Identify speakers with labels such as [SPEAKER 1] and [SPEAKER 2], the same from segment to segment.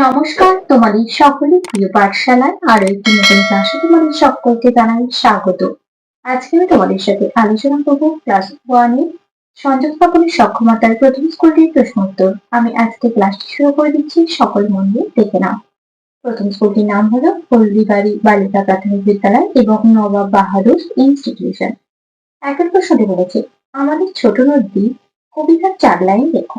[SPEAKER 1] নমস্কার, তোমাদের সকলে প্রিয় পাঠশালায় আরও একটি নতুন ক্লাসে তোমাদের সকলকে জানাই স্বাগত। আজকে আমি তোমাদের সাথে আলোচনা করব ক্লাস ওয়ানে সংযোগ স্থাপনের সক্ষমতার প্রথম স্কুলটির প্রশ্ন উত্তর। আমি আজকে ক্লাসটি শুরু করে দিচ্ছি, সকল মন দিয়ে দেখে নাও। প্রথম স্কুলটির নাম হলো হলদিবাড়ি বালিকা প্রাথমিক বিদ্যালয় এবং নবাব বাহাদুর ইনস্টিটিউশন একের প্রশ্নটি বলেছে আমাদের ছোট নদী কবিতার চার লাইন লেখো।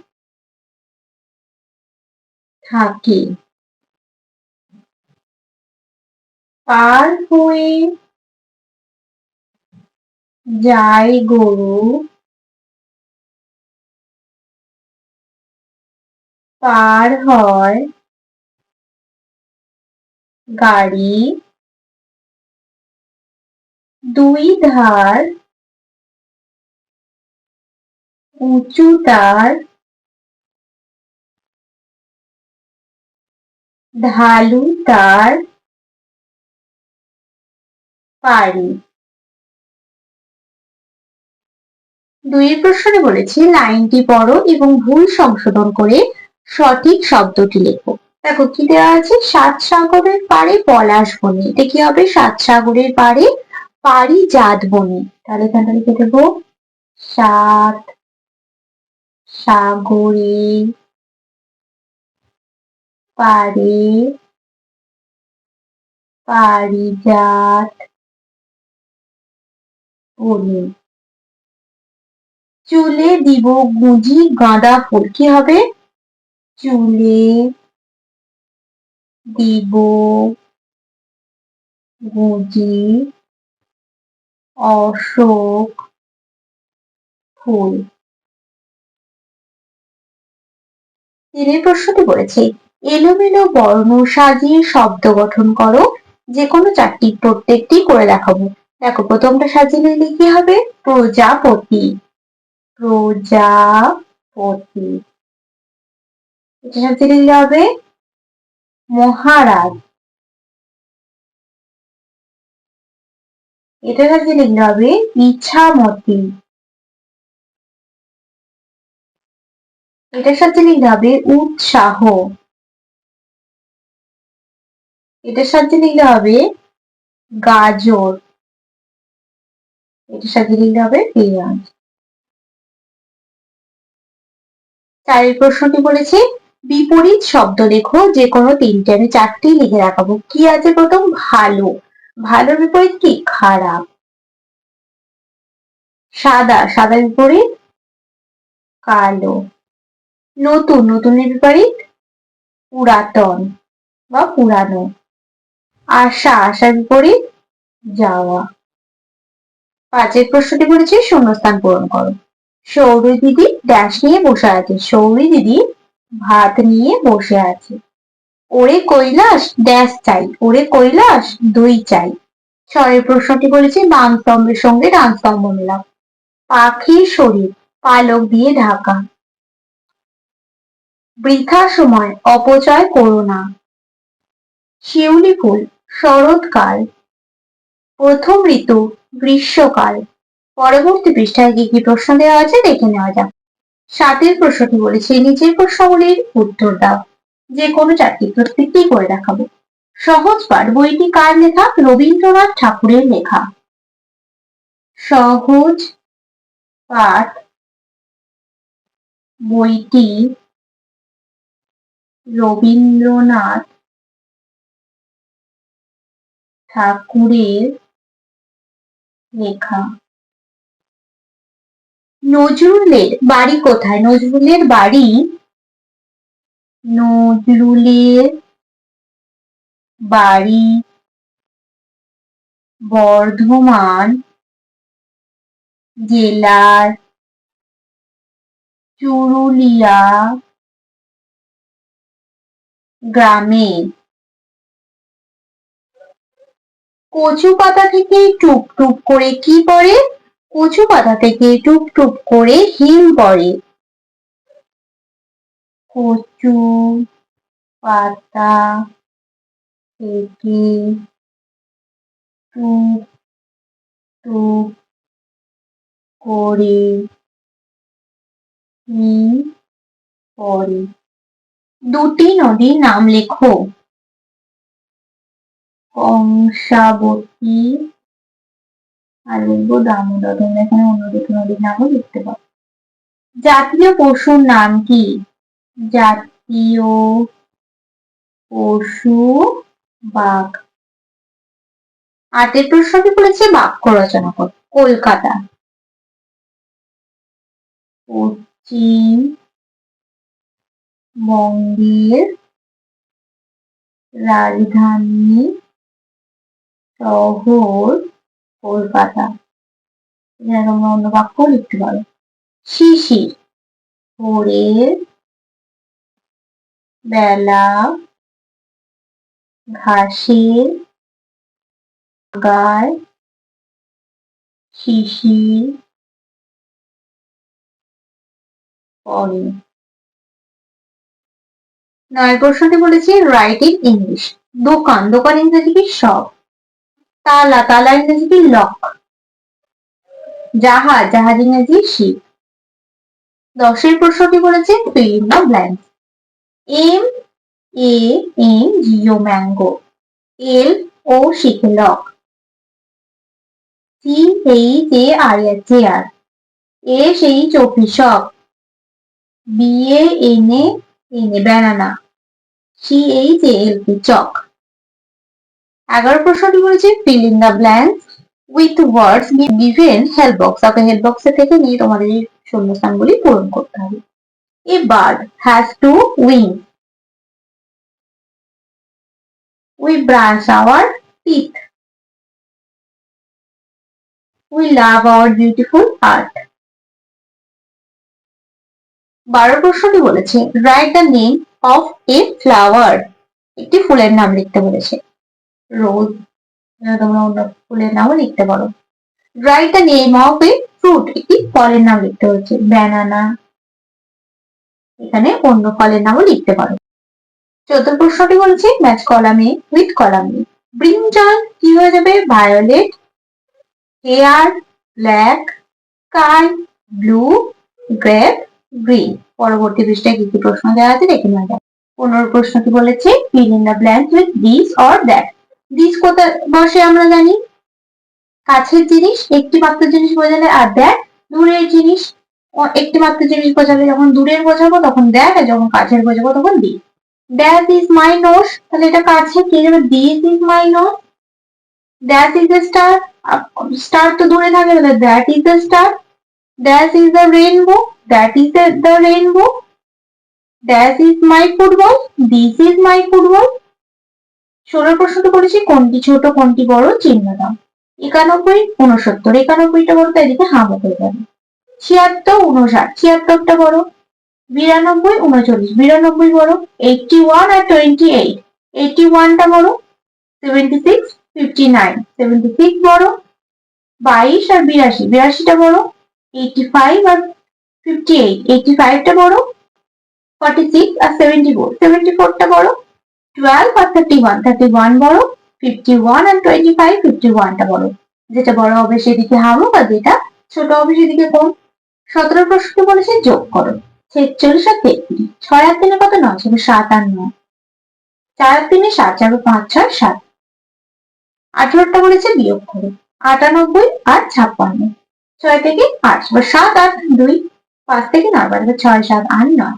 [SPEAKER 1] থাকে। পার হয়ে যায় গরু পার হয় গাড়ি দুই ধার উঁচু তার ঢালু তার পারি দুই প্রশ্নে বলেছে, লাইনটি পড়ো এবং ভুল সংশোধন করে সঠিক শব্দটি লেখো। দেখো, কি দেওয়া আছে? সাত সাগরের পারে পলাশ বনি। এটা কি হবে? সাত সাগরের পারে পারি জাত বনি। তাহলে এখানটা লিখে দেবো, সাত সাগরের পারে পারিজাত বনি চুলে দিব গুঁজি গাঁদা ফুল। কি হবে? চুলে দিব গুঁজি অশোক ফুল। তিনের প্রশ্নটি বলেছে এলোমেলো বর্ণ সাজিয়ে শব্দ গঠন করো। যে কোনো চারটি প্রত্যেকটি করে দেখাবো। দেখো, প্রথমটা সাজিয়ে নিলে কি হবে? প্রজাপতি। প্রজাপতি। এটা সাজিয়ে নিলে হবে মহারাজ। এটা সাজিয়ে লিখলে হবে ইচ্ছামতি এটার সাথে লিখলে হবে উৎসাহ। এটার সাথে লিখলে হবে গাজর। এটার সাথে লিখলে হবে পেঁয়াজ। চারের প্রশ্নটি বলেছে, বিপরীত শব্দ লেখো যে কোনো তিনটে। আমি চারটি লিখে রাখাবো কি আছে প্রথম? ভালো। ভালোর বিপরীত কি? খারাপ। সাদা। সাদা বিপরীত কালো। নতুন। নতুনের বিপরীত পুরাতন বা পুরানো। আশা, আশার বিপরীত যাওয়া। পাঁচের প্রশ্নটি বলেছে শূন্যস্থান পূরণ করো। সৌরী দিদি ড্যাশ নিয়ে বসে আছে। সৌরী দিদি ভাত নিয়ে বসে আছে। ওরে কৈলাস ড্যাশ চাই। ওরে কৈলাস দই চাই। ছয়ের প্রশ্নটি বলেছে বাম স্তম্ভের সঙ্গে ডান স্তম্ভ পাখির শরীর, পালক দিয়ে ঢাকা। বৃথা সময় অপচয় করো না। শিউলি ফুল শরৎকাল। প্রথম ঋতু গ্রীষ্মকাল। পরবর্তী পৃষ্ঠায় কি কি প্রশ্ন দেওয়া আছে দেখে নেওয়া যাক। সাতের প্রশ্নটি বলেছে, নিচের প্রশ্নগুলির উত্তর দাও। যে কোনো চারটি প্রত্যেকটি করে দেখাবো। সহজ পাঠ, বইটি কার লেখা? রবীন্দ্রনাথ ঠাকুরের লেখা। সহজ পাঠ, বইটি রবীন্দ্রনাথ ঠাকুরের লেখা। নজরুলের বাড়ি কোথায়? নজরুলের বাড়ি নজরুলের বাড়ি বর্ধমান জেলার চুরুলিয়া গ্রামে। কচু পাতা থেকে টুপ টুপ করে কি পড়ে? কচু পাতা থেকে টুপ টুপ করে হিম পড়ে। কচু পাতা থেকে টুপ টুপ করে হিম পড়ে। দুটি নদীর নাম লেখো। কংসাবতী আর লিখব দামোদর। তোমরা এখানে অন্য দুটো নদীর নামও লিখতে পারো। জাতীয় পশুর নাম কি? জাতীয় পশু বাঘ। আটের প্রশ্নটি বলেছে বাক্য রচনা কর। কলকাতা। পশ্চিম বঙ্গের রাজধানী শহর কলকাতা। এখানে তোমরা অন্য বাক্য লিখতে পারো। শিশির ভোরের বেলা, ঘাসের গায় শিশির পড়ে নয় প্রশ্নটি বলেছে রাইট ইন ইংলিশ দোকান দোকান ইংরেজি কি শপ তালা তালা ইংরেজি কি লক জাহাজ জাহাজ ইংরেজি শিপ। দশের প্রশ্নটি বলেছে fill in the blank. M, A, N G O mango. L, O, C K lock. C H A R, A chair A, সেই চৌকি shop B, A, N A N, A, banana. C H A L, P, chalk. এগারো প্রশ্নটি বলেছে fill in the blank with words given help box আপনার help বক্সে থেকে নিয়ে তোমাদের এই শূন্যস্থানগুলি পূরণ করতে হবে। A bird has two wing we brush our teeth we love our beautiful art বারো প্রশ্নটি বলেছে write the name of a flower একটি ফুলের নাম লিখতে বলেছে। রোজ তোমরা অন্য ফুলের নামও লিখতে পারো। Write the name of a fruit একটি ফলের নাম লিখতে হচ্ছে ব্যানানা এখানে অন্য ফলের নামও লিখতে পারো। চতুর্থ প্রশ্নটি বলছে ম্যাচ কলামে উইথ কলামে ব্রিঞ্জল কি হয়ে যাবে? Violet hair black sky blue grape green পরবর্তী পৃষ্ঠায় কি কি প্রশ্ন দেওয়া আছে দেখে নেওয়া যাক। পনেরো প্রশ্নটি বলেছে fill in the blank with this or that this কোথায় বসে আমরা জানি? কাছের জিনিস একটি মাত্র জিনিস বোঝালে আর দেখ। দূরের জিনিস একটি মাত্র জিনিস বোঝালে যখন দূরের বোঝাবো, তখন দেখ, আর যখন কাছের বোঝাবো, তখন this that is my note তাহলে এটা কাছে কি যাবে this is my note that is the star star তো দূরে থাকে, তাহলে that is the star that is the rainbow that is the rainbow that is my football this is my football ষোলো প্রশ্নটা করেছি, কোনটি ছোট, কোনটি বড়, চিহ্ন দাও। একানব্বই উনসত্তর একানব্বইটা বড়, তাই এদিকে হামো হয়ে যাবে। ছিয়াত্তর উনষাট ছিয়াত্তরটা বড়, বিরানব্বই উনচল্লিশ বিরানব্বই বড় এইটটি ওয়ান আর টোয়েন্টি এইট এইটটি ওয়ানটা বড় seventy six fifty nine seventy six বড়, বাইশ আর বিরাশি। বিরাশিটা বড় এইটটি ফাইভ আর ফিফটি এইট এইটটি ফাইভটা বড় ফর্টি সিক্স আর সেভেন্টি ফোর সেভেন্টি ফোরটা বড় টুয়েলভ আর থার্টি ওয়ান থার্টি ওয়ান বড় ফিফটি ওয়ান আর টোয়েন্টি ফাইভ ফিফটি বড়। যেটা বড় হবে সেদিকে হামুক আর যেটা ছোট হবে সেদিকে কম। সতেরো প্রশ্ন বলেছে, যোগ করো। ছেচল্লিশ আর তেত্রিশ। ছয় আর তিনে কত? নয়, সেটা সাত আর নয়। চার আর তিনে সাত, চার পাঁচ, ছয়, সাত। আঠারোটা বলেছে, বিয়োগ করো। আটানব্বই আর ছাপ্পান্ন। ছয় থেকে আট বা সাত আট দুই। পাঁচ থেকে নয় ছয়, সাত, আট, নয়।